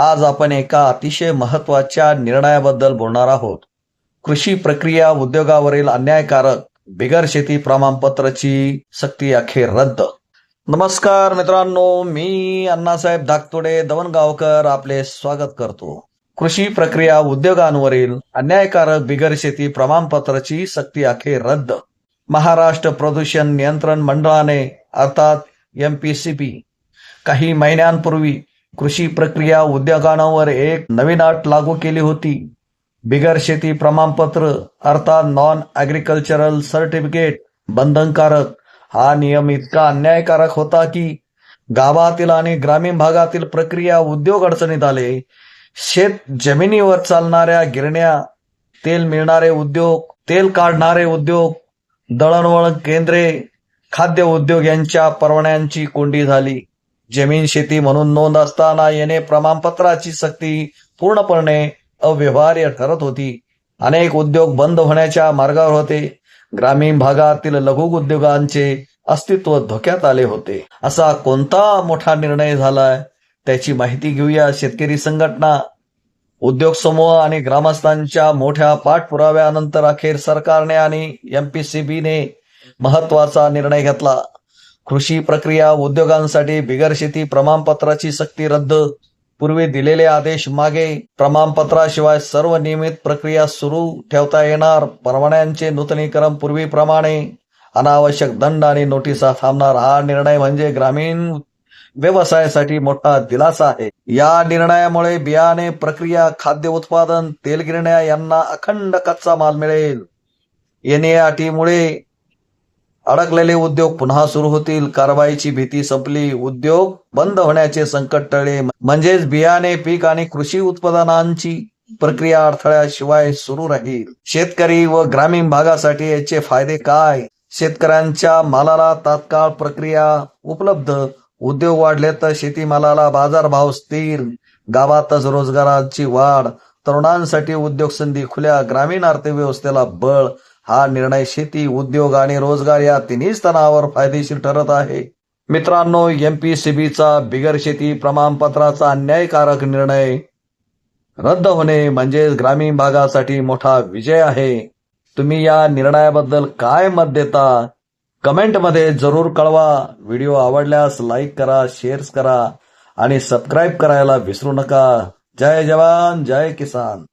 आज आपण एका अतिशय महत्त्वाच्या निर्णयाबद्दल बोलणार आहोत. कृषी प्रक्रिया उद्योगावरील अन्यायकारक बिगर शेती प्रमाणपत्राची सक्ती अखेर रद्द. नमस्कार मित्रांनो मी अण्णासाहेब धाकतोडे दवणगावकर आपले स्वागत करतो. कृषी प्रक्रिया उद्योगांवरील अन्यायकारक बिगर शेती प्रमाणपत्राची सक्ती अखेर रद्द. महाराष्ट्र प्रदूषण नियंत्रण मंडळाने अर्थात एमपीसीबी काही महिन्यांपूर्वी कृषी प्रक्रिया उद्योगांवर एक नवीन अट लागू केली होती. बिगर शेती प्रमाणपत्र अर्थात नॉन ॲग्रिकल्चरल सर्टिफिकेट बंधनकारक. हा नियम इतका अन्यायकारक होता की गावातील आणि ग्रामीण भागातील प्रक्रिया उद्योग अडचणीत आले. शेत जमिनीवर चालणाऱ्या गिरण्या तेल मिळणारे उद्योग तेल काढणारे उद्योग दळणवळण केंद्रे खाद्य उद्योग यांच्या परवान्यांची कोंडी झाली. जमीन शेती म्हणून नोंद असताना येणे प्रमाणपत्राची सक्ती पूर्णपणे अव्यवहार्य ठरत होती. अनेक उद्योग बंद होण्याच्या मार्गावर होते. ग्रामीण भागातील लघु उद्योगांचे अस्तित्व धोक्यात आले होते. असा कोणता मोठा निर्णय झालाय? त्याची माहिती घेऊया शेतकरी संघटना. उद्योग समूह आणि ग्रामस्थांच्या मोठ्या पाठपुराव्यानंतर अखेर सरकारने आणि एमपीसीबीने महत्त्वाचा निर्णय घेतला. कृषी प्रक्रिया उद्योगांसाठी बिगर शेती प्रमाणपत्राची सक्ती रद्द. पूर्वी दिलेले आदेश मागे प्रमाणपत्राशिवाय सर्व नियमित प्रक्रिया सुरू ठेवता येणार. परवान्यांचे नूतनीकरण पूर्वीप्रमाणे. अनावश्यक दंड आणि नोटिसा थांबणार. हा निर्णय म्हणजे ग्रामीण व्यवसायासाठी मोठा दिलासा आहे. या निर्णयामुळे बियाणे प्रक्रिया खाद्य उत्पादन तेलगिरण्या यांना अखंड कच्चा माल मिळेल. एनएआरटीमुळे अडकलेले उद्योग पुन्हा सुरू होतील. कारवाईची भीती संपली. उद्योग बंद होण्याचे संकट टळले. म्हणजेच बियाणे पीक आणि कृषी उत्पादनांची प्रक्रिया अडथळ्याशिवाय सुरू राहील. शेतकरी व ग्रामीण भागासाठी याचे फायदे काय? शेतकऱ्यांच्या मालाला तात्काळ प्रक्रिया उपलब्ध. उद्योग वाढले तर शेतीमालाला बाजारभाव स्थिर. गावातच रोजगाराची वाढ. तरुणांसाठी उद्योग संधी खुल्या. ग्रामीण अर्थव्यवस्थेला बळ. हा निर्णय शेती उद्योग आणि रोजगार या तिन्ही स्तरावर फायदेशीर ठरत आहे. मित्रांनो एमपीसीबीचा बिगर शेती प्रमाणपत्राचा अन्यायकारक निर्णय रद्द होणे म्हणजे ग्रामीण भागासाठी मोठा विजय आहे. तुम्ही या निर्णयाबद्दल काय मत देता? कमेंटमध्ये जरूर कळवा. व्हिडिओ आवडल्यास लाईक करा शेअर्स करा आणि सबस्क्राईब करायला विसरू नका. जय जवान जय किसान.